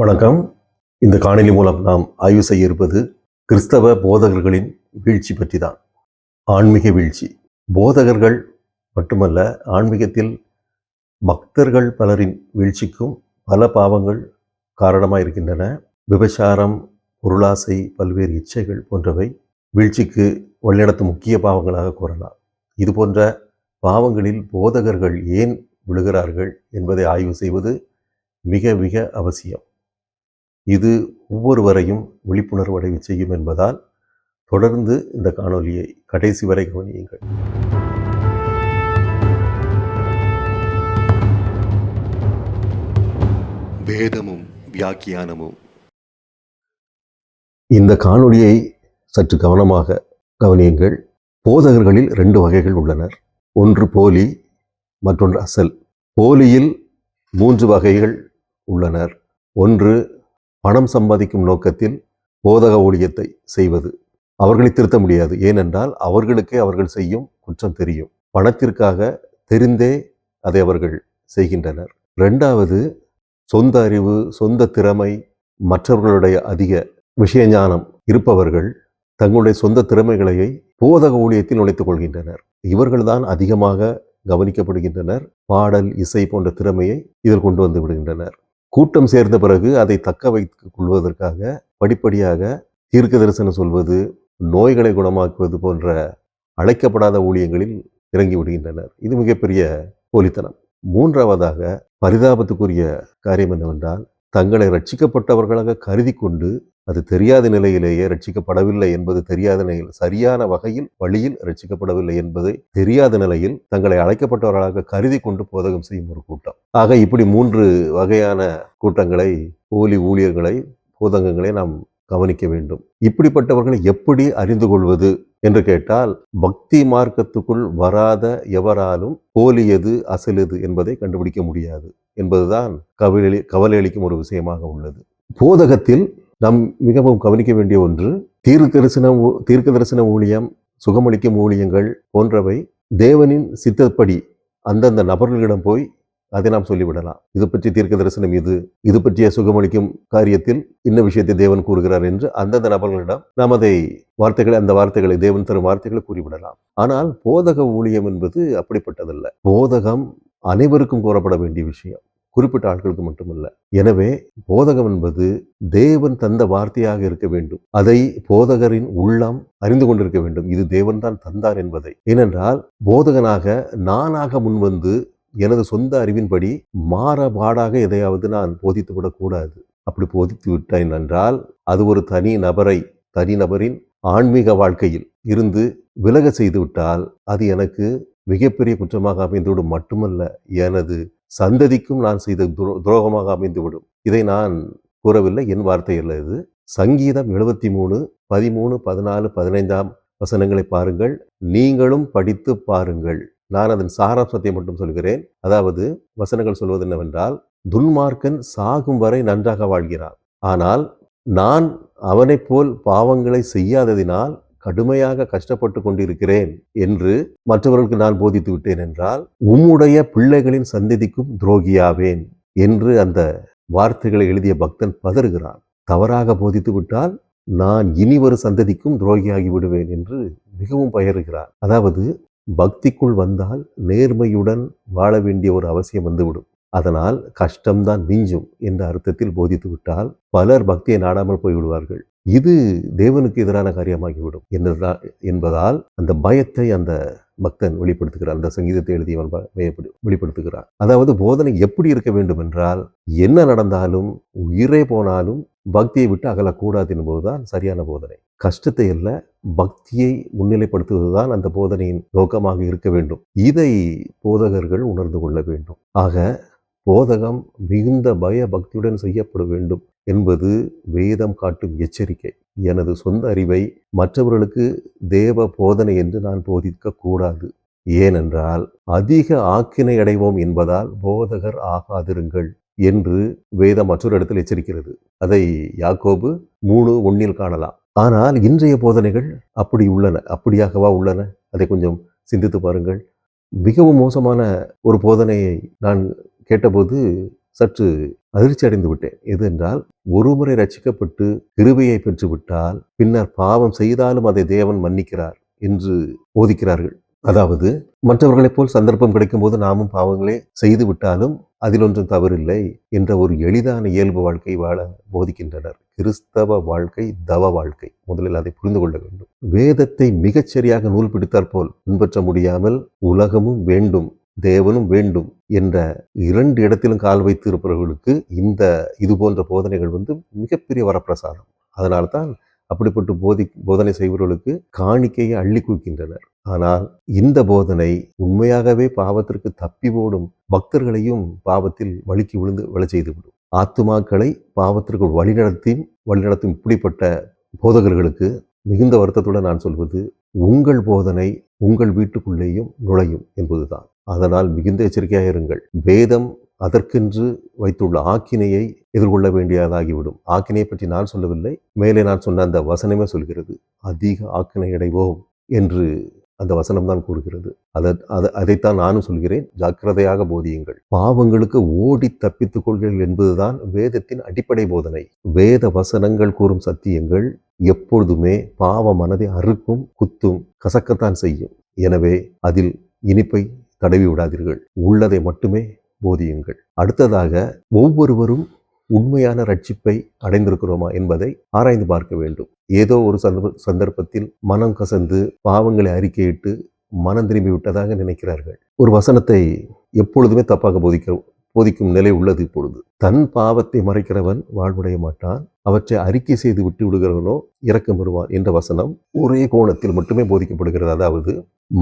வணக்கம். இந்த காணொலி மூலம் நாம் ஆய்வு செய்ய இருப்பது கிறிஸ்தவ போதகர்களின் வீழ்ச்சி பற்றி தான் ஆன்மீக வீழ்ச்சி. போதகர்கள் மட்டுமல்ல ஆன்மீகத்தில் பக்தர்கள் பலரின் வீழ்ச்சிக்கும் பல பாவங்கள் காரணமாக இருக்கின்றன. விபச்சாரம் பொருளாசை பல்வேறு இச்சைகள் போன்றவை வீழ்ச்சிக்கு வழிநடத்தும் முக்கிய பாவங்களாக கூறலாம். இது போன்ற பாவங்களில் போதகர்கள் ஏன் விழுகிறார்கள் என்பதை ஆய்வு செய்வது மிக மிக அவசியம். இது ஒவ்வொருவரையும் விழிப்புணர்வு அடைவு செய்யும் என்பதால் தொடர்ந்து இந்த காணொளியை கடைசி வரை கவனியுங்கள். வேதமும் வியாக்கியானமும். இந்த காணொளியை சற்று கவனமாக கவனியுங்கள். போதகர்களில் ரெண்டு வகைகள் உள்ளனர். ஒன்று போலி மற்றொன்று அசல். போலியில் மூன்று வகைகள் உள்ளனர். ஒன்று பணம் சம்பாதிக்கும் நோக்கத்தில் போதக ஊழியத்தை செய்வது அவர்களை திருத்த முடியாது. ஏனென்றால் அவர்களுக்கே அவர்கள் செய்யும் குற்றம் தெரியும். பணத்திற்காக தெரிந்தே அதை அவர்கள் செய்கின்றனர். ரெண்டாவது சொந்த அறிவு சொந்த திறமை மற்றவர்களுடைய அதிக விஷயஞானம் இருப்பவர்கள் தங்களுடைய சொந்த திறமைகளையை போதக ஊழியத்தில் நுழைத்துக் கொள்கின்றனர். இவர்கள்தான் அதிகமாக கவனிக்கப்படுகின்றனர். பாடல் இசை போன்ற திறமையை இதில் கொண்டு வந்து விடுகின்றனர். கூட்டம் சேர்ந்த பிறகு அதை தக்க வைத்துக் கொள்வதற்காக படிப்படியாக தீர்க்க தரிசனம் சொல்வது நோய்களை குணமாக்குவது போன்ற அழைக்கப்படாத ஊழியங்களில் இறங்கி விடுகின்றனர். இது மிகப்பெரிய போலித்தனம். மூன்றாவதாக பரிதாபத்துக்குரிய காரியம் என்னவென்றால் தங்களை ரட்சிக்கப்பட்டவர்களாக கருதி கொண்டு அது தெரியாத நிலையிலேயே ரட்சிக்கப்படவில்லை என்பது தெரியாத நிலையில் சரியான வகையில் வழியில் ரட்சிக்கப்படவில்லை என்பதை தெரியாத நிலையில் தங்களை அழைக்கப்பட்டவர்களாக கருதி கொண்டு போதகம் செய்யும் ஒரு கூட்டம். ஆக இப்படி மூன்று வகையான கூட்டங்களை போலி ஊழியர்களை போதகங்களை நாம் கவனிக்க வேண்டும். இப்படிப்பட்டவர்களை எப்படி அறிந்து கொள்வது என்று கேட்டால் பக்தி மார்க்கத்துக்குள் வராத எவராலும் போலி எது அசல் எது என்பதை கண்டுபிடிக்க முடியாது. என்பதுதான் கவலை கவலை அளிக்கும் ஒரு விஷயமாக உள்ளது. போதகத்தில் நாம் மிகவும் கவனிக்க வேண்டிய ஒன்று தீர்க்க தரிசன ஊ- தீர்க்க தரிசன ஊழியம் சுகமளிக்கும் ஊழியங்கள் போன்றவை தேவனின் சித்தப்படி அந்தந்த நபர்களிடம் போய் அதை நாம் சொல்லிவிடலாம். இது பற்றி தீர்க்க தரிசனம் இது. இது பற்றிய சுகமளிக்கும் காரியத்தில் இன்ன விஷயத்தை தேவன் கூறுகிறார் என்று அந்தந்த நபர்களிடம் நாம் அதை வார்த்தைகளை அந்த வார்த்தைகளை தேவன் தரும் வார்த்தைகளை கூறிவிடலாம். ஆனால் போதக ஊழியம் என்பது அப்படிப்பட்டதல்ல. போதகம் அனைவருக்கும் கூறப்பட வேண்டிய விஷயம். குறிப்பிட்ட ஆட்களுக்கு மட்டுமல்ல. எனவே போதகம் என்பது தேவன் தந்த வார்த்தையாக இருக்க வேண்டும். அதை போதகரின் உள்ளம் அறிந்து கொண்டிருக்க வேண்டும். இது தேவன் தான் தந்தார் என்பதை. ஏனென்றால் போதகனாக நானாக முன்வந்து எனது சொந்த அறிவின்படி மாறபாடாக எதையாவது நான் போதித்து விடக்கூடாது. அப்படி போதித்து விட்டேன் என்றால் அது ஒரு தனி நபரை தனி நபரின் ஆன்மீக வாழ்க்கையில் இருந்து விலக செய்துவிட்டால் அது எனக்கு மிகப்பெரிய குற்றமாக அமைந்துவிடும் மட்டுமல்ல எனது சந்ததிக்கும் நான் செய்த துரோ- துரோகமாக அமைந்துவிடும். இதை நான் கூறவில்லை என் வார்த்தை அல்ல இது. சங்கீதம் எழுபத்தி மூணு பதிமூணு பதினாலு பதினைந்தாம் வசனங்களை பாருங்கள். நீங்களும் படித்து பாருங்கள். நான் அதன் சாராம்சத்தை மட்டும் சொல்கிறேன். அதாவது வசனங்கள் சொல்வது என்னவென்றால் துன்மார்க்கன் சாகும் வரை நன்றாக வாழ்கிறான். ஆனால் நான் அவனைப் போல் பாவங்களை செய்யாததினால் கடுமையாக கஷ்டப்பட்டு கொண்டிருக்கிறேன் என்று மற்றவர்களுக்கு நான் போதித்து விட்டேன் என்றால் உம்முடைய பிள்ளைகளின் சந்ததிக்கும் துரோகியாவேன் என்று அந்த வார்த்தைகளை எழுதிய பக்தன் பதறுகிறான். தவறாக போதித்து விட்டால் நான் இனி ஒரு சந்ததிக்கும் துரோகியாகி விடுவேன் என்று மிகவும் பயறுகிறார். அதாவது பக்திக்குள் வந்தால் நேர்மையுடன் வாழ வேண்டிய ஒரு அவசியம் வந்துவிடும். அதனால் கஷ்டம்தான் மிஞ்சும் என்ற அர்த்தத்தில் போதித்து விட்டால் பலர் பக்தியை நாடாமல் போய்விடுவார்கள். இது தேவனுக்கு எதிரான காரியமாகிவிடும் என்றதால் என்பதால் அந்த பயத்தை அந்த பக்தன் வெளிப்படுத்துகிறார். அந்த சங்கீதத்தை எழுதியவன் வெளிப்படுத்துகிறார். அதாவது போதனை எப்படி இருக்க வேண்டும் என்றால் என்ன நடந்தாலும் உயிரே போனாலும் பக்தியை விட்டு அகலக்கூடாது என்பதுதான் சரியான போதனை. கஷ்டத்தை அல்ல பக்தியை முன்னிலைப்படுத்துவதுதான் அந்த போதனையின் நோக்கமாக இருக்க வேண்டும். இதை போதகர்கள் உணர்ந்து கொள்ள வேண்டும். ஆக போதகம் மிகுந்த பய பக்தியுடன் செய்யப்பட வேண்டும் என்பது வேதம் காட்டும் எச்சரிக்கை. எனது சொந்த அறிவை மற்றவர்களுக்கு தேவ போதனை என்று நான் போதிக்க கூடாது. ஏனென்றால் அதிக ஆக்கினை அடைவோம் என்பதால் போதகர் ஆகாதிருங்கள் என்று வேதம் மற்றொரு இடத்தில் எச்சரிக்கிறது. அதை யாக்கோபு மூணு ஒன்னில் காணலாம். ஆனால் இன்றைய போதனைகள் அப்படி உள்ளன அப்படியாகவா உள்ளன? அதை கொஞ்சம் சிந்தித்து பாருங்கள். மிகவும் மோசமான ஒரு போதனையை நான் கேட்டபோது சற்று அதிர்ச்சி அடைந்து விட்டேன். எது என்றால் ஒருமுறை ரட்சிக்கப்பட்டு கிருபையை பெற்றுவிட்டால் பின்னர் பாவம் செய்தாலும் அதை தேவன் மன்னிக்கிறார் என்று போதிக்கிறார்கள். அதாவது மற்றவர்களைப் போல் சந்தர்ப்பம் கிடைக்கும் போது நாமும் பாவங்களே செய்து விட்டாலும் அதில் ஒன்றும் தவறில்லை என்ற ஒரு எளிதான இயல்பு வாழ்க்கை வாழ போதிக்கின்றனர். கிறிஸ்தவ வாழ்க்கை தவ வாழ்க்கை. முதலில் அதை புரிந்து கொள்ள வேண்டும். வேதத்தை மிகச் சரியாக நூல் பிடித்தாற் போல் பின்பற்ற முடியாமல் உலகமும் வேண்டும். தேவனும் வேண்டும் என்ற இரண்டு இடத்திலும் கால் வைத்து இருப்பவர்களுக்கு இந்த இது போன்ற போதனைகள் வந்து மிகப்பெரிய வரப்பிரசாதம். அதனால்தான் அப்படிப்பட்டு போதி போதனை செய்பவர்களுக்கு காணிக்கையை அள்ளி குவிக்கின்றனர் ஆனால் இந்த போதனை உண்மையாகவே பாவத்திற்கு தப்பி ஓடும் பக்தர்களையும் பாவத்தில் வழுக்கி விழுந்து விழச் செய்துவிடும். ஆத்துமாக்களை பாவத்திற்கு வழிநடத்தியும் வழிநடத்தும் இப்படிப்பட்ட போதகர்களுக்கு மிகுந்த வருத்தத்துடன் நான் சொல்வது உங்கள் போதனை உங்கள் வீட்டுக்குள்ளேயும் நுழையும் என்பதுதான். அதனால் மிகுந்த எச்சரிக்கையாக இருங்கள். வேதம் அதற்கென்று வைத்துள்ள ஆக்கினையை எதிர்கொள்ள வேண்டியதாகிவிடும். ஆக்கினையை பற்றி நான் சொல்லவில்லை. மேலே நான் சொன்ன அந்த வசனமே சொல்கிறது அதிக ஆக்கினை அடைவோம் என்று அந்த வசனம் தான் கூறுகிறது. அதை அதை அதைத்தான் நானும் சொல்கிறேன். ஜாக்கிரதையாக போதியுங்கள். பாவங்களுக்கு ஓடி தப்பித்துக் கொள்கள் என்பதுதான் வேதத்தின் அடிப்படை போதனை. வேத வசனங்கள் கூறும் சத்தியங்கள் எப்பொழுதுமே பாவ மனதை அறுக்கும் குத்தும் கசக்கத்தான் செய்யும். எனவே அதில் இனிப்பை தடவி விடாதீர்கள். உள்ளதை மட்டுமே போதியுங்கள். அடுத்ததாக ஒவ்வொருவரும் உண்மையான ரட்சிப்பை அடைந்திருக்கிறோமா என்பதை ஆராய்ந்து பார்க்க வேண்டும். ஏதோ ஒரு சந்தர்ப்ப சந்தர்ப்பத்தில் மனம் கசந்து பாவங்களை அறிக்கையிட்டு மனம் திரும்பி விட்டதாக நினைக்கிறார்கள். ஒரு வசனத்தை எப்பொழுதுமே தப்பாக போதிக்கிறோம் போதிக்கும் நிலை உள்ளது இப்பொழுது. தன் பாவத்தை மறைக்கிறவன் வாழ்வடைய மாட்டான். அவற்றை அறிக்கை செய்து விட்டு விடுகிறவனோ இரக்கம் வருவான் என்ற வசனம் ஒரே கோணத்தில் மட்டுமே போதிக்கப்படுகிறது. அதாவது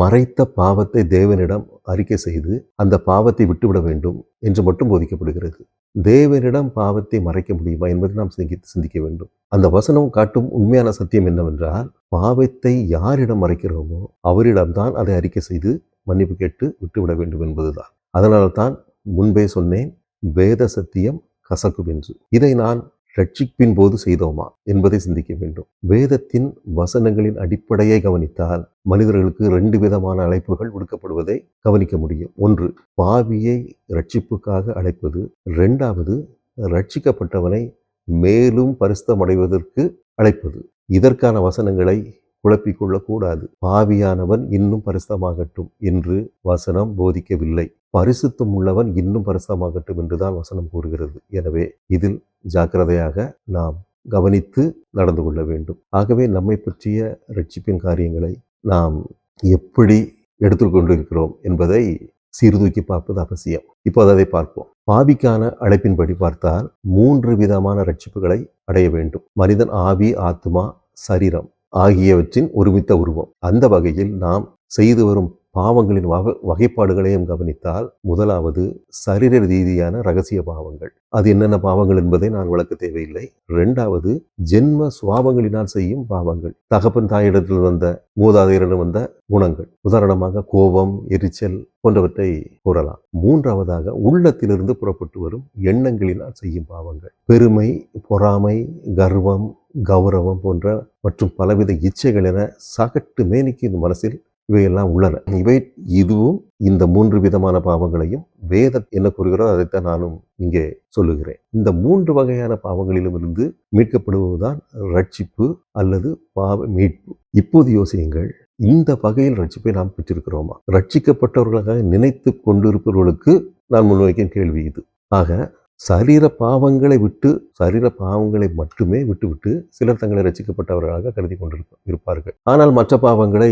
மறைத்த பாவத்தை தேவனிடம் அறிக்கை செய்து அந்த பாவத்தை விட்டுவிட வேண்டும் என்று மட்டும் போதிக்கப்படுகிறது. தேவனிடம் பாவத்தை மறைக்க முடியுமா என்பதை நாம் சிந்தித்து சிந்திக்க வேண்டும். அந்த வசனம் காட்டும் உண்மையான சத்தியம் என்னவென்றால் பாவத்தை யாரிடம் மறைக்கிறோமோ அவரிடம்தான் அதை அறிக்கை செய்து மன்னிப்பு கேட்டு விட்டுவிட வேண்டும் என்பதுதான். அதனால்தான் முன்பே சொன்னேன் வேத சத்தியம் கசக்கும் என்று இதை நான் ரட்சிப்பின் போது செய்தோமா என்பதை சிந்திக்க வேண்டும். வேதத்தின் வசனங்களின் அடிப்படையை கவனித்தால் மனிதர்களுக்கு ரெண்டு விதமான அழைப்புகள் விடுக்கப்படுவதை கவனிக்க முடியும். ஒன்று பாவியை ரட்சிப்புக்காக அழைப்பது. ரெண்டாவது ரட்சிக்கப்பட்டவனை மேலும் பரிசுத்தமடைவதற்கு அழைப்பது. இதற்கான வசனங்களை குழப்பிக்கொள்ளக்கூடாது பாவியானவன் இன்னும் பரிசுத்தமாகட்டும் என்று வசனம் போதிக்கவில்லை. பரிசுத்தம் உள்ளவன் இன்னும் பரிசுத்தமாகட்டும் என்றுதான் வசனம் கூறுகிறது. எனவே இதில் ஜாக்கிரதையாக நாம் கவனித்து நடந்து கொள்ள வேண்டும். ஆகவே நம்மை பற்றிய ரட்சிப்பின் காரியங்களை நாம் எப்படி எடுத்துக்கொண்டு இருக்கிறோம் என்பதை சீர்தூக்கி பார்ப்பது அவசியம். இப்போது அதை பார்ப்போம். பாவிக்கான அழைப்பின்படி பார்த்தால் மூன்று விதமான ரட்சிப்புகளை அடைய வேண்டும். மனிதன் ஆவி ஆத்மா சரீரம் ஆகியவற்றின் ஒருமித்த உருவம். அந்த வகையில் நாம் செய்து வரும் பாவங்களின் வக வகைப்பாடுகளையும் கவனித்தால் முதலாவது சரீர ரீதியான ரகசிய பாவங்கள். அது என்னென்ன பாவங்கள் என்பதை நான் விளக்க தேவையில்லை. ரெண்டாவது ஜென்ம சுவாபங்களினால் செய்யும் பாவங்கள். தகப்பன் தாயிடத்தில் வந்த மூதாதையரிடம் வந்த குணங்கள். உதாரணமாக கோபம் எரிச்சல் போன்றவற்றை கூறலாம். மூன்றாவதாக உள்ளத்திலிருந்து புறப்பட்டு வரும் எண்ணங்களினால் செய்யும் பாவங்கள். பெருமை பொறாமை கர்வம் கௌரவம் போன்ற மற்றும் பலவித இச்சைகள் என சகட்டு மேனிக்கு இந்த மனசில் இவையெல்லாம் உள்ளன. இவை இதுவும் இந்த மூன்று விதமான பாவங்களையும் வேதம் என்ன கூறுகிறோ அதைத்தான் நானும் இங்கே சொல்லுகிறேன். இந்த மூன்று வகையான பாவங்களிலும் இருந்து மீட்கப்படுவதுதான் ரட்சிப்பு அல்லது பாவ மீட்பு. இப்போது யோசியுங்கள் இந்த வகையில் ரட்சிப்பை நாம் பெற்றிருக்கிறோமா? ரட்சிக்கப்பட்டவர்களாக நினைத்து கொண்டிருப்பவர்களுக்கு நான் முன்வைக்கும் கேள்வி இது. ஆக சரீர பாவங்களை விட்டு சரீர பாவங்களை மட்டுமே விட்டுவிட்டு சிலர் தங்களை ரசிக்கப்பட்டவர்களாக கருதி கொண்டிருக்க இருப்பார்கள். ஆனால் மற்ற பாவங்களை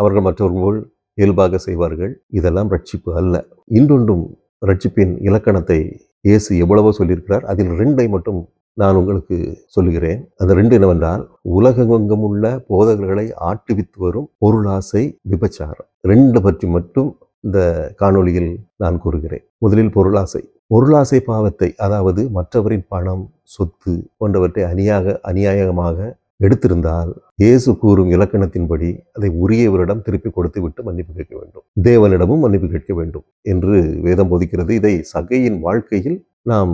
அவர்கள் மற்றவர்கள் இயல்பாக செய்வார்கள். இதெல்லாம் ரட்சிப்பு அல்ல. இன்றொன்றும் ரட்சிப்பின் இலக்கணத்தை இயேசு எவ்வளவோ சொல்லியிருக்கிறார். அதில் ரெண்டை மட்டும் நான் உங்களுக்கு சொல்லுகிறேன். அந்த ரெண்டு என்னவென்றால் உலகெங்கும் உள்ள போதகர்களை ஆட்டுவித்து வரும் பொருளாசை விபச்சாரம். ரெண்டு பற்றி மட்டும் இந்த காணொளியில் நான் கூறுகிறேன். முதலில் பொருளாசை. பொருளாசை பாவத்தை அதாவது மற்றவரின் பணம் சொத்து போன்றவற்றை அநியாக அநியாயமாக எடுத்திருந்தால் இயேசு கூறும் இலக்கணத்தின்படி அதை உரியவரிடம் திருப்பி கொடுத்து விட்டு மன்னிப்பு கேட்க வேண்டும். தேவனிடமும் மன்னிப்பு கேட்க வேண்டும் என்று வேதம் போதிக்கிறது. இதை சகையின் வாழ்க்கையில் நாம்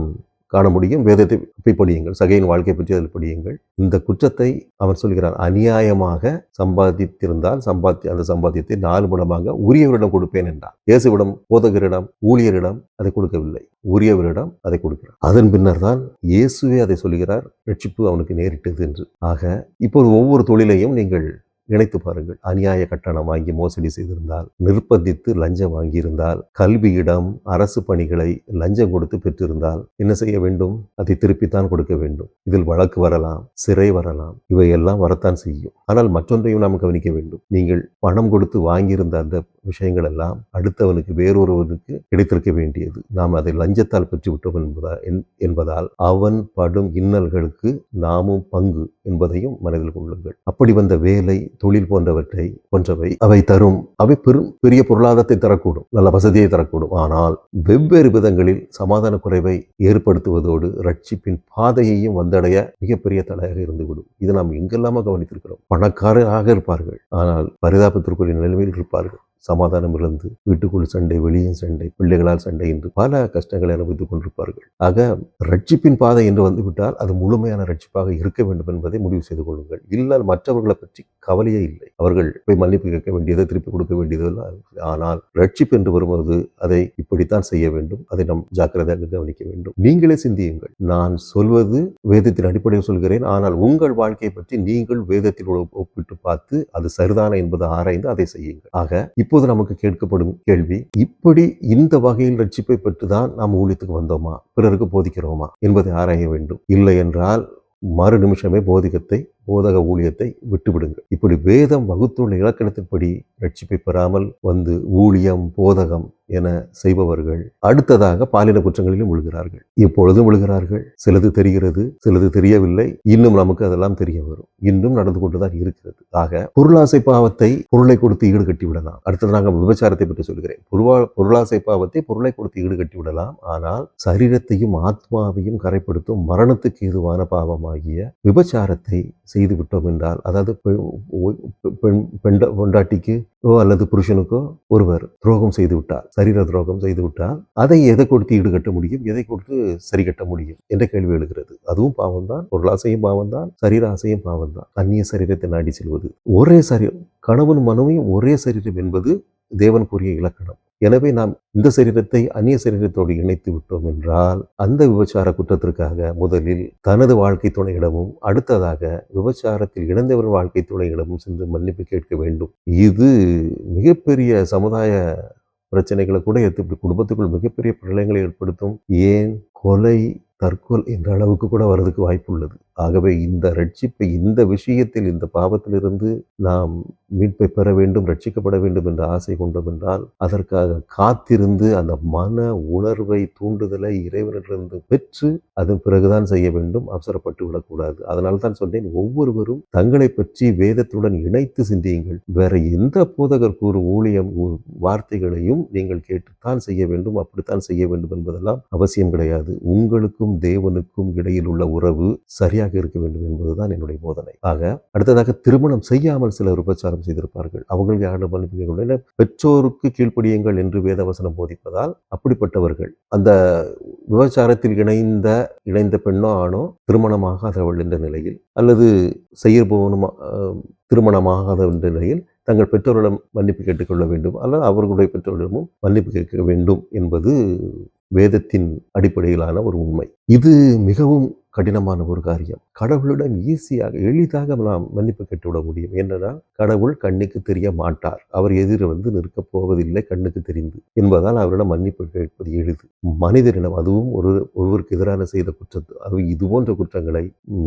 காண முடியும். வேதத்தை போய் படியுங்கள். சகையின் வாழ்க்கை பற்றி அதில் படியுங்கள். இந்த குற்றத்தை அவன் சொல்கிறான் அநியாயமாக சம்பாதித்திருந்தால் சம்பாதி அந்த சம்பாத்தியத்தை நாலு மடமாக உரியவரிடம் கொடுப்பேன் என்றான் இயேசுவிடம் போதகரிடம் ஊழியரிடம் அதை கொடுக்கவில்லை. உரியவரிடம் அதை கொடுக்கிறார். அதன் பின்னர் தான் இயேசுவே அதை சொல்கிறார். ரட்சிப்பு அவனுக்கு நேரிட்டது என்று. ஆக இப்போது ஒவ்வொரு தொழிலையும் நீங்கள் நினைத்து பாருங்கள். அநியாய கட்டணம் வாங்கி மோசடி செய்திருந்தால் நிர்பந்தித்து லஞ்சம் வாங்கியிருந்தால் கல்வியிடம் அரசு பணிகளை லஞ்சம் கொடுத்து பெற்றிருந்தால் என்ன செய்ய வேண்டும்? அதை திருப்பித்தான் கொடுக்க வேண்டும். இதில் வழக்கு வரலாம் சிறை வரலாம் இவையெல்லாம் வரத்தான் செய்யும். ஆனால் மற்றொன்றையும் நாம் கவனிக்க வேண்டும். நீங்கள் பணம் கொடுத்து வாங்கியிருந்த அந்த விஷயங்கள் எல்லாம் அடுத்தவனுக்கு வேறொருவனுக்கு கிடைத்திருக்க வேண்டியது. நாம் அதை லஞ்சத்தால் பெற்றுவிட்டோம் என்பதா என்- என்பதால் அவன் படும் இன்னல்களுக்கு நாமும் பங்கு என்பதையும் மனதில் கொள்ளுங்கள். அப்படி வந்த வேலை தொழில் போன்றவற்றை போன்றவை அவை தரும். அவை பெரும் பெரிய பொருளாதாரத்தை தரக்கூடும் நல்ல வசதியை தரக்கூடும். ஆனால் வெவ்வேறு விதங்களில் சமாதான குறைவை ஏற்படுத்துவதோடு ரட்சிப்பின் பாதையையும் வந்தடைய மிகப்பெரிய தடையாக இருந்துவிடும். இது நாம் எங்கெல்லாமோ கவனித்திருக்கிறோம். பணக்காரராக இருப்பார்கள். ஆனால் பரிதாபத்திற்குரிய நிலைமையில் இருப்பார்கள். சமாதானம் இழந்து வீட்டுக்குள் சண்டை வெளியே சண்டை பிள்ளைகளால் சண்டை என்று பல கஷ்டங்களை அனுபவித்துக் கொண்டிருப்பார்கள். ஆக ரட்சிப்பின் பாதை என்று வந்துவிட்டால் அது முழுமையான ரட்சிப்பாக இருக்க வேண்டும் என்பதை முடிவு செய்து கொள்ளுங்கள். இல்லால் மற்றவர்களை பற்றி கவலையே இல்லை. அவர்கள் போய் மன்னிப்பு கேட்க வேண்டியதை திருப்பி கொடுக்க வேண்டியதெல்லாம் ஆனால் ரட்சிப்பு என்று வரும்போது அதை இப்படித்தான் செய்ய வேண்டும். அதை நம் ஜாக்கிரதையாக கவனிக்க வேண்டும். நீங்களே சிந்தியுங்கள். நான் சொல்வது வேதத்தின் அடிப்படையில் சொல்கிறேன். ஆனால் உங்கள் வாழ்க்கையை பற்றி நீங்கள் வேதத்தில் ஒப்பிட்டு பார்த்து அது சரிதான என்பதை ஆராய்ந்து அதை செய்யுங்கள். ஆக இப்போது நமக்கு கேட்கப்படும் கேள்வி இப்படி இந்த வகையில் ரட்சிப்பை பெற்றுதான் நாம் ஊழியத்துக்கு வந்தோமா? பிறருக்கு போதிக்கிறோமா? என்பதை ஆராய வேண்டும். இல்லை என்றால் மறு நிமிஷமே போதிக்கத்தை போதக ஊழியத்தை விட்டுவிடுங்கள். இப்படி வேதம் வகுத்துள்ள இலக்கணத்தின்படி ரட்சிப்பை பெறாமல் வந்து ஊழியம் போதகம் என செய்பவர்கள் அடுத்ததாக பாலின குற்றங்களிலும் விழுகிறார்கள். இப்பொழுதும் விழுகிறார்கள். சிலது தெரிகிறது சிலது தெரியவில்லை. இன்னும் நமக்கு அதெல்லாம் தெரிய வரும். இன்னும் நடந்து கொண்டுதான் இருக்கிறது. ஆக பொருளாசை பாவத்தை பொருளை கொடுத்து ஈடு கட்டி விடலாம். அடுத்தது நாங்கள் விபச்சாரத்தை பற்றி சொல்கிறேன். பொருவா பொருளாசை பாவத்தை பொருளை கொடுத்து ஈடு கட்டி விடலாம். ஆனால் சரீரத்தையும் ஆத்மாவையும் கரைப்படுத்தும் மரணத்துக்கு ஏதுவான பாவமாகிய விபச்சாரத்தை செய்து விட்டோம் என்றால் அதாவது பெண் பெண் பெண்ட பொண்டாட்டிக்கு அல்லது புருஷனுக்கோ ஒருவர் துரோகம் செய்து விட்டார் சரீர துரோகம் செய்து விட்டால் அதை எதை கொடுத்து ஈடுகட்ட முடியும் எதை கொடுத்து சரி கட்ட முடியும் என்ற கேள்வி எழுகிறது. அதுவும் பாவம் தான் பொருளாசையும் பாவம்தான் சரீர ஆசையும் பாவம் தான் அந்நிய சரீரத்தை நாடி செல்வது. ஒரே சரீரம் கணவன் மனைவியும் ஒரே சரீரம் என்பது தேவன் கூறிய இலக்கணம். எனவே நாம் இந்த சரீரத்தை அந்நிய சரீரத்தோடு இணைத்து விட்டோம் என்றால் அந்த விபச்சார குற்றத்திற்காக முதலில் தனது வாழ்க்கை துணையிடமும் அடுத்ததாக விபச்சாரத்தில் இணைந்தவர் வாழ்க்கை துணையிடமும் சென்று மன்னிப்பு கேட்க வேண்டும். இது மிகப்பெரிய சமுதாய பிரச்சனைகளை கூட எடுத்து குடும்பத்துக்குள் மிகப்பெரிய பிரளயங்களை ஏற்படுத்தும் ஏன் கொலை தற்கொலை என்ற அளவுக்கு கூட வர்றதுக்கு வாய்ப்பு உள்ளது ஆகவே இந்த ரட்சிப்பை இந்த விஷயத்தில் இந்த பாவத்திலிருந்து நாம் மீட்பை பெற வேண்டும் ரட்சிக்கப்பட வேண்டும் என்ற ஆசை கொண்டோம் என்றால் அதற்காக காத்திருந்து அந்த மன உணர்வை தூண்டுதலை இறைவனிடமிருந்து பெற்று அதன் பிறகுதான் செய்ய வேண்டும் அவசரப்பட்டு விடக்கூடாது. அதனால் தான் சொன்னேன் ஒவ்வொருவரும் தங்களை பற்றி வேதத்துடன் இணைத்து சிந்தியுங்கள். வேற எந்த போதகர் கூறு ஊழியம் வார்த்தைகளையும் நீங்கள் கேட்டுத்தான் செய்ய வேண்டும் அப்படித்தான் செய்ய வேண்டும் என்பதெல்லாம் அவசியம் கிடையாது. உங்களுக்கும் தேவனுக்கும் இடையில் உள்ள உறவு சரியாக இருக்க வேண்டும் என்பதுதான் என்னுடைய போதனை. ஆக அடுத்ததாக திருமணம் செய்யாமல் சிலர் உபச்சாரம் செய்திருப்பார்கள். அவங்களுக்கு மன்னிப்பு பெற்றோருக்கு கீழ்ப்படியுங்கள் என்று வேதவசனம் போதிப்பதால் அப்படிப்பட்டவர்கள். அந்த விபச்சாரத்தில் இணைந்த இணைந்த பெண்ணோ ஆணோ திருமணமாகாதவள் என்ற நிலையில் அல்லது செய்யப்போனுமா திருமணமாகாத என்ற நிலையில் தங்கள் பெற்றோரிடம் மன்னிப்பு கேட்டுக்கொள்ள வேண்டும். அல்லது அவர்களுடைய பெற்றோரிடமும் மன்னிப்பு கேட்க வேண்டும் என்பது வேதத்தின் அடிப்படையிலான ஒரு உண்மை. இது மிகவும் கடினமான ஒரு காரியம். கடவுளிடம் ஈஸியாக எளிதாக நாம் மன்னிப்பு கேட்டுவிட முடியும். என்னன்னா கடவுள் கண்ணுக்கு தெரிய மாட்டார். அவர் எதிர வந்து நிற்கப் போவதில்லை கண்ணுக்கு தெரிந்து. என்பதால் அவரிடம் மன்னிப்பு கேட்பது எளிது. மனிதரிடம் அதுவும் ஒரு ஒருவருக்கு எதிரான செய்த குற்றத்து அது இது போன்ற குற்றங்களை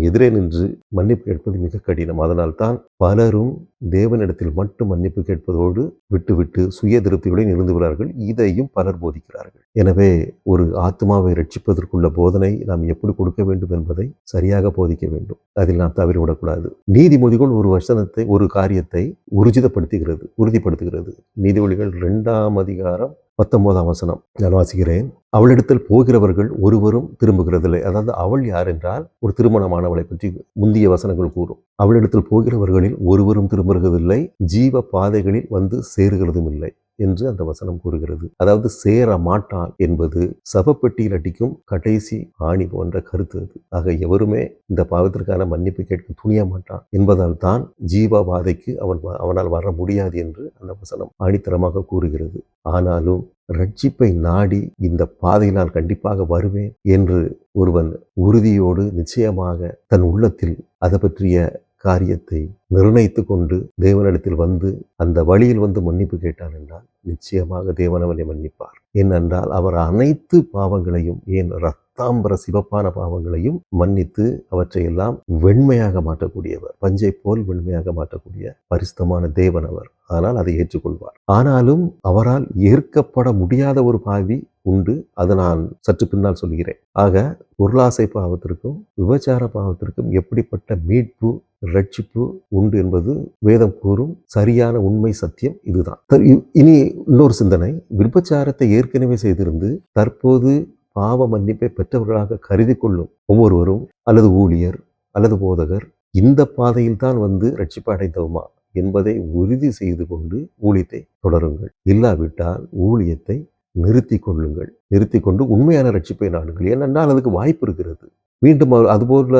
எதிரே நின்று மன்னிப்பு கேட்பது மிக கடினம். அதனால் தான் பலரும் தேவனிடத்தில் மட்டும் மன்னிப்பு கேட்பதோடு விட்டுவிட்டு சுய திருப்தியுடன் இருந்து இதையும் பலர் போதிக்கிறார்கள். எனவே ஒரு ஆத்மாவை ரட்சிப்பதற்குள்ள போதனை நாம் எப்படி கொடுக்க வேண்டும் என்பதை சரியாக போதிக்க வேண்டும். அதில் நாம் தவறிவிடக்கூடாது. நீதிமொழிகள் ஒரு வசனத்தை ஒரு காரியத்தை உறுதிப்படுத்துகிறது உறுதிப்படுத்துகிறது. நீதிமொழிகள் இரண்டாம் அதிகாரம் பத்தொன்பதாம் வசனம். நான் வாசிக்கிறேன். அவளிடத்தில் போகிறவர்கள் ஒருவரும் திரும்புகிறதில்லை. அதாவது அவள் யார் என்றால் ஒரு திருமணமானவளை பற்றி முந்திய வசனங்கள் கூறும். அவளிடத்தில் போகிறவர்களில் ஒருவரும் திரும்புகிறதில்லை. ஜீவ பாதைகளில் வந்து சேருகிறதும் இல்லை. என்று அந்த வசனம் கூறுகிறது. அதாவது சேர மாட்டான் என்பது சபப்பெட்டியில் அடிக்கும் கடைசி ஆணி போன்ற கருத்து அது. ஆக எவருமே இந்த பாவத்திற்கான மன்னிப்பு கேட்க துணிய மாட்டான் என்பதால் தான் ஜீவபாதைக்கு அவன் வ- அவனால் வர முடியாது என்று அந்த வசனம் ஆணித்தரமாக கூறுகிறது. ஆனாலும் ரட்சிப்பை நாடி இந்த பாதையில் நான் கண்டிப்பாக வருவேன் என்று ஒருவன் உறுதியோடு நிச்சயமாக தன் உள்ளத்தில் அதை பற்றிய காரியத்தை நிர்ணயித்து கொண்டு தேவனிடத்தில் வந்து அந்த வழியில் வந்து மன்னிப்பு கேட்டான் என்றால் நிச்சயமாக தேவன் அவனை மன்னிப்பார். ஏனென்றால் அவர் அனைத்து பாவங்களையும் ஏன் ரத்தாம்பர சிவப்பான பாவங்களையும் மன்னித்து அவற்றையெல்லாம் வெண்மையாக மாற்றக்கூடியவர் பஞ்சை போல் வெண்மையாக மாற்றக்கூடிய பரிசுத்தமான தேவன் அவர். ஆனால் அதை ஏற்றுக்கொள்வார். ஆனாலும் அவரால் ஏற்கப்பட முடியாத ஒரு பாவி உண்டு. அது நான் சற்று பின்னால் சொல்கிறேன். ஆக பொருளாசை பாவத்திற்கும் விபச்சார பாவத்திற்கும் எப்படிப்பட்ட மீட்பு ரட்சிப்பு உண்டு என்பது வேதம் கூறும் சரியான உண்மை சத்தியம் இதுதான். இ- இனி இன்னொரு சிந்தனை. விபச்சாரத்தை ஏற்கனவே செய்திருந்து தற்போது பாவ மன்னிப்பை பெற்றவர்களாக கருதி கொள்ளும் ஒவ்வொருவரும் அல்லது ஊழியர் அல்லது போதகர் இந்த பாதையில் தான் வந்து ரட்சிப்பு அடைந்தோமா என்பதை உறுதி செய்து கொண்டு ஊழியத்தை தொடருங்கள். இல்லாவிட்டால் ஊழியத்தை நிறுத்தி கொள்ளுங்கள். நிறுத்தி கொண்டு உண்மையான ரட்சிப்பை நாடுங்கள். ஏனென்றால் அதுக்கு வாய்ப்பு இருக்கிறது. மீண்டும் அதுபோல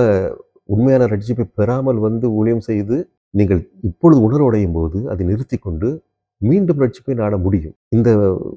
உண்மையான ரட்சிப்பை பெறாமல் வந்து ஊழியம் செய்து நீங்கள் இப்பொழுது உணர்வடையும் போது அதை நிறுத்தி கொண்டு மீண்டும் ரட்சிப்பை நாட முடியும். இந்த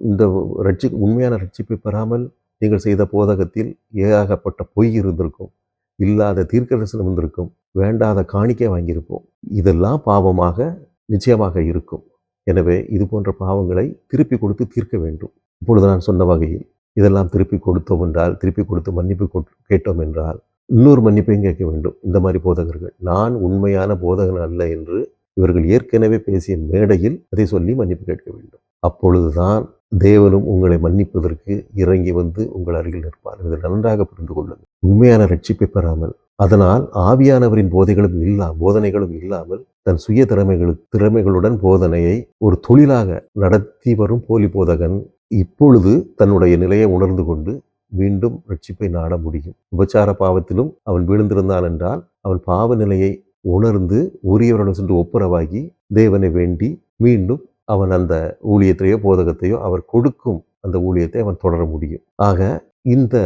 இந்த ரட்சி உண்மையான ரட்சிப்பை பெறாமல் நீங்கள் செய்த போதகத்தில் ஏகப்பட்ட பொய் இருந்திருக்கும். இல்லாத தீர்க்க தரிசனம் இருந்திருக்கும். வேண்டாத காணிக்கை வாங்கியிருப்போம். இதெல்லாம் பாவமாக நிச்சயமாக இருக்கும். எனவே இது போன்ற பாவங்களை திருப்பி கொடுத்து தீர்க்க வேண்டும். இப்பொழுது நான் சொன்ன வகையில் இதெல்லாம் திருப்பி கொடுத்தோம் என்றால் திருப்பி கொடுத்து மன்னிப்பு கொட்- கேட்டோம் என்றால் இன்னொரு மன்னிப்பையும் கேட்க வேண்டும். இந்த மாதிரி போதகர்கள். நான் உண்மையான போதகன் அல்ல என்று இவர்கள் ஏற்கனவே பேசிய மேடையில் அதை சொல்லி மன்னிப்பு கேட்க வேண்டும். அப்பொழுதுதான் தேவனும் உங்களை மன்னிப்பதற்கு இறங்கி வந்து உங்கள் அருகில் நிற்பார். இதை நன்றாக புரிந்து கொள்ளுங்கள். உண்மையான ரட்சிப்பை பெறாமல் அதனால் ஆவியானவரின் போதைகளும் இல்லா போதனைகளும் இல்லாமல் தன் சுய திறமைகள் திறமைகளுடன் போதனையை ஒரு தொழிலாக நடத்தி வரும் போலி போதகன் இப்பொழுது தன்னுடைய நிலையை உணர்ந்து கொண்டு மீண்டும் ரட்சிப்பை நாட முடியும். உபச்சார பாவத்திலும் அவன் விழுந்திருந்தான் என்றால் அவன் பாவ நிலையை உணர்ந்து உரியவரிடம் சென்று ஒப்புரவாகி தேவனை வேண்டி மீண்டும் அவன் அந்த ஊழியத்தையோ போதகத்தையோ அவர் கொடுக்கும். அந்த ஊழியத்தை அவன் தொடர முடியும். ஆக இந்த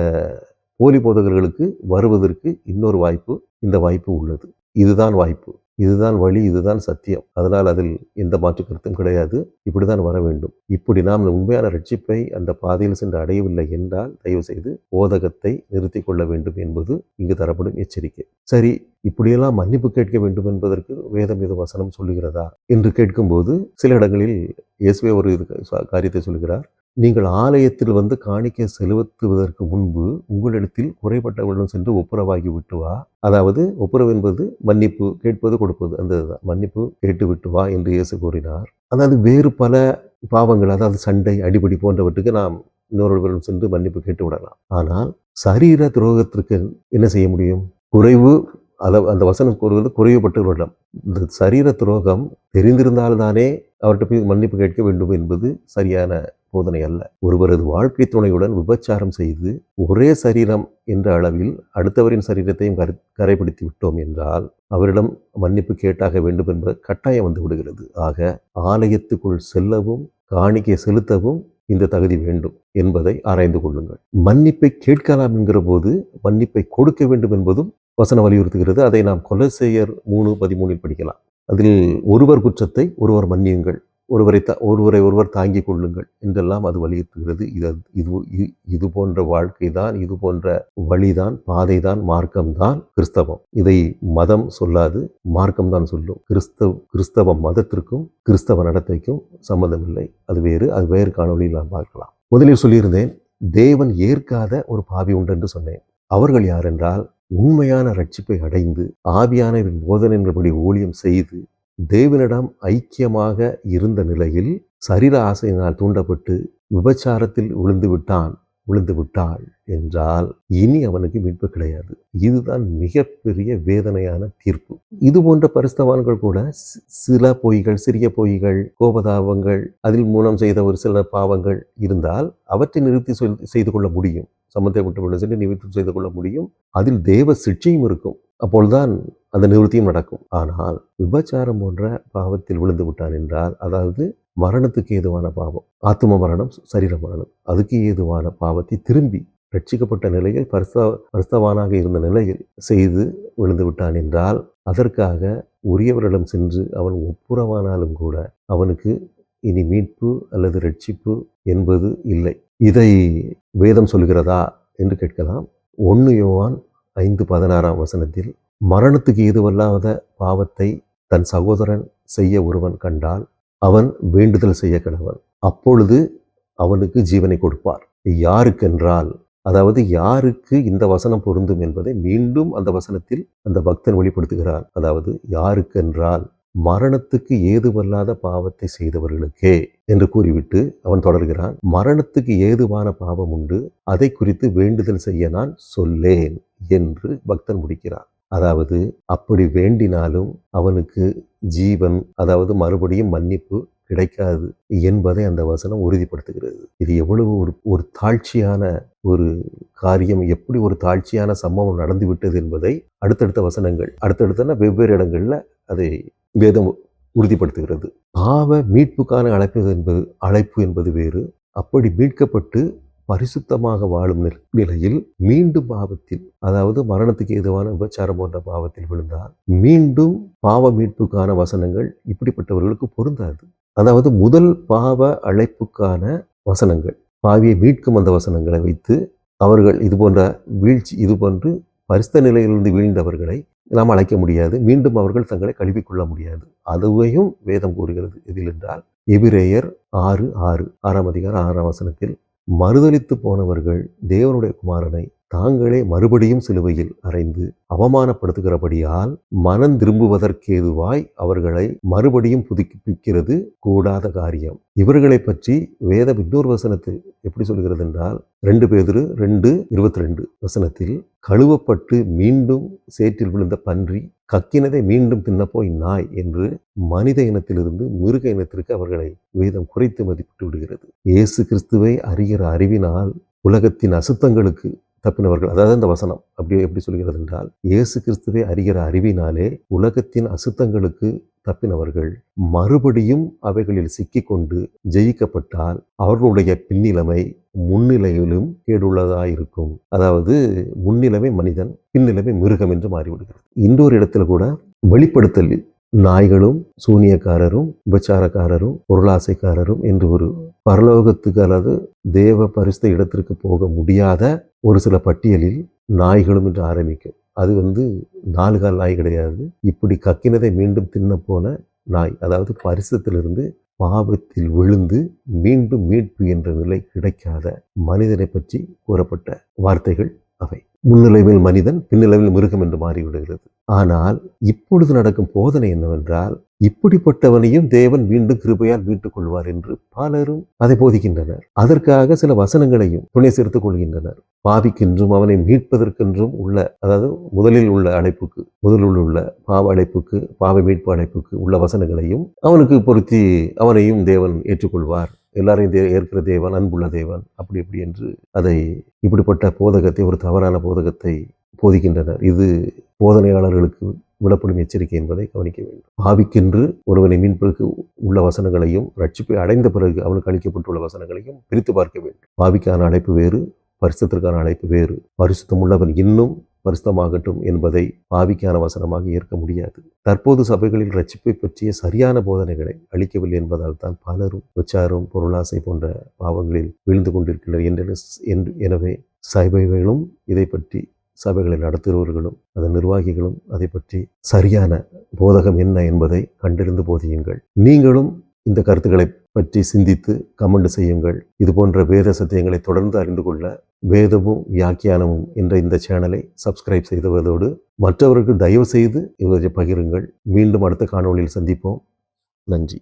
போலி போதகர்களுக்கு வருவதற்கு இன்னொரு வாய்ப்பு இந்த வாய்ப்பு உள்ளது. இதுதான் வாய்ப்பு. இதுதான் வழி இதுதான் சத்தியம். அதனால் அதில் எந்த மாற்று கருத்தும் கிடையாது. இப்படிதான் வர வேண்டும். இப்படி நாம் உண்மையான ரட்சிப்பை அந்த பாதையில் சென்று அடையவில்லை என்றால் தயவு செய்து போதகத்தை நிறுத்தி கொள்ள வேண்டும் என்பது இங்கு தரப்படும் எச்சரிக்கை. சரி இப்படியெல்லாம் மன்னிப்பு கேட்க வேண்டும் என்பதற்கு வேதம் இது வசனம் சொல்லுகிறதா? என்று கேட்கும்போது சில இடங்களில் இயேசுவே ஒரு இது காரியத்தை சொல்கிறார். நீங்கள் ஆலயத்தில் வந்து காணிக்க செலுத்துவதற்கு முன்பு உங்களிடத்தில் குறைபட்டவர்களிடம் சென்று ஒப்புரவாகி விட்டு வா. அதாவது ஒப்புரவு என்பது மன்னிப்பு கேட்பது கொடுப்பது. அந்த மன்னிப்பு கேட்டு விட்டு வா என்று இயேசு கூறினார். அதாவது வேறு பல பாவங்கள் அதாவது சண்டை அடிபடி போன்றவற்றுக்கு நாம் இன்னொருவரிடம் சென்று மன்னிப்பு கேட்டு விடலாம். ஆனால் சரீர துரோகத்திற்கு என்ன செய்ய முடியும்? குறைவு அதை அந்த வசனம் கூறுவது குறைவுபட்டவர்களிடம் இந்த சரீர துரோகம் தெரிந்திருந்தால்தானே அவர்கிட்ட போய் மன்னிப்பு கேட்க வேண்டும் என்பது சரியான போதனை அல்ல. ஒருவரது வாழ்க்கை துணையுடன் விபச்சாரம் செய்து ஒரே சரீரம் என்ற அளவில் அடுத்தவரின் சரீரத்தையும் கரை கரைப்படுத்தி விட்டோம் என்றால் அவரிடம் மன்னிப்பு கேட்டாக வேண்டும் என்பது கட்டாயம் வந்து விடுகிறது. ஆக ஆலயத்துக்குள் செல்லவும் காணிக்கை செலுத்தவும் இந்த தகுதி வேண்டும் என்பதை ஆராய்ந்து கொள்ளுங்கள். மன்னிப்பை கேட்கலாம் என்கிற போது மன்னிப்பை கொடுக்க வேண்டும் என்பதும் வசனம் வலியுறுத்துகிறது. அதை நாம் கொலசேயர் மூணு பதிமூணில் படிக்கலாம். அதில் ஒருவர் குற்றத்தை ஒருவர் மன்னியுங்கள். ஒருவரை த ஒருவரை ஒருவர் தாங்கிக் கொள்ளுங்கள் என்றெல்லாம் அது வலியுறுத்துகிறது. இது இது இது போன்ற வாழ்க்கை தான் இது போன்ற வழிதான் பாதைதான் மார்க்கம்தான் கிறிஸ்தவம். இதை மதம் சொல்லாது மார்க்கம் தான் சொல்லும். கிறிஸ்தவ கிறிஸ்தவ மதத்திற்கும் கிறிஸ்தவ நடத்தைக்கும் சம்மந்தமில்லை அது வேறு அது வேறு காணொலியில் நான் பார்க்கலாம். முதலில் சொல்லியிருந்தேன் தேவன் ஏற்காத ஒரு பாவி உண்டு என்று சொன்னேன். அவர்கள் யார் என்றால் உண்மையான ரட்சிப்பை அடைந்து ஆவியானவரின் போதனின்படி ஊழியம் செய்து தேவனிடம் ஐக்கியமாக இருந்த நிலையில் சரீர ஆசையினால் தூண்டப்பட்டு விபச்சாரத்தில் விழுந்து விட்டான் விழுந்து விட்டாள் என்றால் இனி அவனுக்கு மீட்பு கிடையாது. இதுதான் மிகப்பெரிய வேதனையான தீர்ப்பு. இது போன்ற பரிஸ்தவான்கள் கூட சில பொய்கள் சிறிய பொய்கள் கோபதாபங்கள் அதில் மூலம் செய்த ஒரு சில பாவங்கள் இருந்தால் அவற்றை நிறுத்தி செய்து கொள்ள முடியும். சம்பந்தப்பட்ட சென்று நிவர்த்தி செய்து கொள்ள முடியும். அதில் தேவ சிக்ஷையும் இருக்கும். அப்பொழுதுதான் அந்த நிவர்த்தியும் நடக்கும். ஆனால் விபச்சாரம் போன்ற பாவத்தில் விழுந்து விட்டான் என்றால் அதாவது மரணத்துக்கு ஏதுவான பாவம். ஆத்ம மரணம் சரீர மரணம். அதுக்கு ஏதுவான பாவத்தை திரும்பி ரட்சிக்கப்பட்ட நிலையில் பரிசா பரிஸ்தவானாக இருந்த நிலையில் செய்து விழுந்து விட்டான் என்றால் அதற்காக உரியவரிடம் சென்று அவன் ஒப்புரவானாலும் கூட அவனுக்கு இனி மீட்பு அல்லது ரட்சிப்பு என்பது இல்லை. இதை வேதம் சொல்கிறதா என்று கேட்கலாம். ஒன்று யோவான் ஐந்து பதினாறாம் வசனத்தில் மரணத்துக்கு ஏதுவல்லாத பாவத்தை தன் சகோதரன் செய்ய ஒருவன் கண்டால் அவன் வேண்டுதல் செய்ய கடவன் அப்பொழுது அவனுக்கு ஜீவனை கொடுப்பார். யாருக்கென்றால் அதாவது யாருக்கு இந்த வசனம் பொருந்தும் என்பதை மீண்டும் அந்த வசனத்தில் அந்த பக்தன் வெளிப்படுத்துகிறார். அதாவது யாருக்கென்றால் மரணத்துக்கு ஏதுவல்லாத பாவத்தை செய்தவர்களுக்கே என்று கூறிவிட்டு அவன் தொடர்கிறான். மரணத்துக்கு ஏதுவான பாவம் உண்டு. அதை குறித்து வேண்டுதல் செய்ய நான் சொல்லேன் என்று பக்தன் முடிக்கிறான். அதாவது அப்படி வேண்டினாலும் அவனுக்கு ஜீவன் அதாவது மறுபடியும் மன்னிப்பு கிடைக்காது என்பதை அந்த வசனம் உறுதிப்படுத்துகிறது. இது எவ்வளவு ஒரு ஒரு தாழ்ச்சியான ஒரு காரியம் எப்படி ஒரு தாழ்ச்சியான சம்பவம் நடந்துவிட்டது என்பதை அடுத்தடுத்த வசனங்கள் அடுத்தடுத்தன வெவ்வேறு இடங்களில் அதை வேதம் உறுதிப்படுத்துகிறது. பாவ மீட்புக்கான அழைப்பு என்பது அழைப்பு என்பது வேறு. அப்படி மீட்கப்பட்டு பரிசுத்தமாக வாழும் நிலையில் மீண்டும் பாவத்தில் அதாவது மரணத்துக்கு எதுவான விபச்சாரம் போன்ற பாவத்தில் விழுந்தால் மீண்டும் பாவ மீட்புக்கான வசனங்கள் இப்படிப்பட்டவர்களுக்கு பொருந்தாது. அதாவது முதல் பாவ அழைப்புக்கான வசனங்கள் பாவியை மீட்கும் அந்த வசனங்களை வைத்து அவர்கள் இது போன்ற வீழ்ச்சி இது போன்று பரிசுத்த நிலையிலிருந்து வீழ்ந்தவர்களை நாம் அழைக்க முடியாது. மீண்டும் அவர்கள் தங்களை கழுவிக்கொள்ள முடியாது. அதுவையும் வேதம் கூறுகிறது. இதில் என்றால் எபிரேயர் ஆறு ஆறு ஆறாம் அதிகாரம் ஆறாம் வசனத்தில் மறுதளித்து போனவர்கள் தேவனுடைய குமாரனை தாங்களே மறுபடியும் சிலுவையில் அறைந்து அவமானப்படுத்துகிறபடியால் மனம் திரும்புவதற்கேதுவாய் அவர்களை மறுபடியும் புதுப்பிக்கிறது கூடாத காரியம். இவர்களை பற்றி வேத இன்னொரு வசனத்தில் எப்படி சொல்கிறது என்றால் ரெண்டு பேதிரு ரெண்டு இருபத்தி ரெண்டு வசனத்தில் கழுவப்பட்டு மீண்டும் சேற்றில் விழுந்த பன்றி கக்கினதை மீண்டும் தின்னப்போய் நாய் என்று மனித இனத்திலிருந்து மிருக இனத்திற்கு அவர்களை வேதம் குறைத்து மதிப்பிட்டு விடுகிறது. இயேசு கிறிஸ்துவை அறிகிற அறிவினால் உலகத்தின் அசுத்தங்களுக்கு தப்பினவர்கள் அதாவது இந்த வசனம் அப்படி எப்படி சொல்கிறது என்றால் இயேசு கிறிஸ்துவை அறிகிற அறிவினாலே உலகத்தின் அசுத்தங்களுக்கு தப்பினவர்கள் மறுபடியும் அவைகளில் சிக்கிக்கொண்டு ஜெயிக்கப்பட்டால் அவர்களுடைய பின்னிலைமை முன்னிலையிலும் கேடுள்ளதாயிருக்கும். அதாவது முன்னிலைமை மனிதன் பின்னிலைமை மிருகம் என்று மாறிவிடுகிறது. இன்னொரு இடத்துல கூட வெளிப்படுத்தல் நாய்களும் சூனியக்காரரும் விபச்சாரக்காரரும் பொருளாசைக்காரரும் என்று ஒரு பரலோகத்துக்கு அல்லது தேவ பரிசுத்த இடத்திற்கு போக முடியாத ஒரு சில பட்டியலில் நாய்களும் என்று ஆரம்பிக்கும். அது வந்து நாலு கால் நாய் கிடையாது. இப்படி கக்கினதை மீண்டும் தின்ன போன நாய் அதாவது பரிசத்திலிருந்து பாவத்தில் விழுந்து மீண்டும் மீட்பு என்ற நிலை கிடைக்காத மனிதனை பற்றி கூறப்பட்ட வார்த்தைகள் அவை. முன்னிலைவில் மனிதன் பின்னிலைவில் மிருகம் என்று மாறிவிடுகிறது. ஆனால் இப்பொழுது நடக்கும் போதனை என்னவென்றால் இப்படிப்பட்டவனையும் தேவன் மீண்டும் கிருபையால் மீட்டுக் கொள்வார் என்று பலரும் அதை போதிக்கின்றனர். அதற்காக சில வசனங்களையும் துணை சேர்த்துக் கொள்கின்றனர். பாவிக்கென்றும் அவனை மீட்பதற்கென்றும் உள்ள அதாவது முதலில் உள்ள அழைப்புக்கு முதலில் உள்ள பாவ அழைப்புக்கு பாவ மீட்பு அழைப்புக்கு உள்ள வசனங்களையும் அவனுக்கு பொருத்தி அவனையும் தேவன் ஏற்றுக்கொள்வார். எல்லாரையும் தே ஏற்கிற தேவன் அன்புள்ள தேவன் அப்படி இப்படி என்று அதை இப்படிப்பட்ட போதகத்தை ஒரு தவறான போதகத்தை போதிக்கின்றனர். இது போதனையாளர்களுக்கு விடப்படும் எச்சரிக்கை என்பதை கவனிக்க வேண்டும். ஆவிக்கென்று ஒருவனை மீன்பதற்கு உள்ள வசனங்களையும் ரட்சிப்பை அடைந்த பிறகு அவனுக்கு அளிக்கப்பட்டுள்ள வசனங்களையும் பிரித்து பார்க்க வேண்டும். பாவிக்கான அழைப்பு வேறு பரிசுத்திற்கான அழைப்பு வேறு. பரிசுத்தம் உள்ளவன் இன்னும் பரிசுத்தமாகட்டும் என்பதை பாவிக்கான வசனமாக ஏற்க முடியாது. தற்போது சபைகளில் ரட்சிப்பை பற்றிய சரியான போதனைகளை அளிக்கவில்லை என்பதால் தான் பலரும் விச்சாரம் பொருளாசை போன்ற பாவங்களில் வீழ்ந்து கொண்டிருக்கின்றனர் என்று எனவே சபைகளும் இதை பற்றி சபைகளை நடத்துகிறவர்களும் அதன் நிர்வாகிகளும் அதை பற்றி சரியான போதகம் என்ன என்பதை கண்டறிந்து போதியுங்கள். நீங்களும் இந்த கருத்துக்களை பற்றி சிந்தித்து கமெண்ட் செய்யுங்கள். இது போன்ற வேத சத்தியங்களை தொடர்ந்து அறிந்து கொள்ள வேதமும் வியாக்கியானமும் என்ற இந்த சேனலை சப்ஸ்கிரைப் செய்துவதோடு மற்றவருக்கு தயவு செய்து இவற்றை பகிருங்கள். மீண்டும் அடுத்த காணொளியில் சந்திப்போம். நன்றி.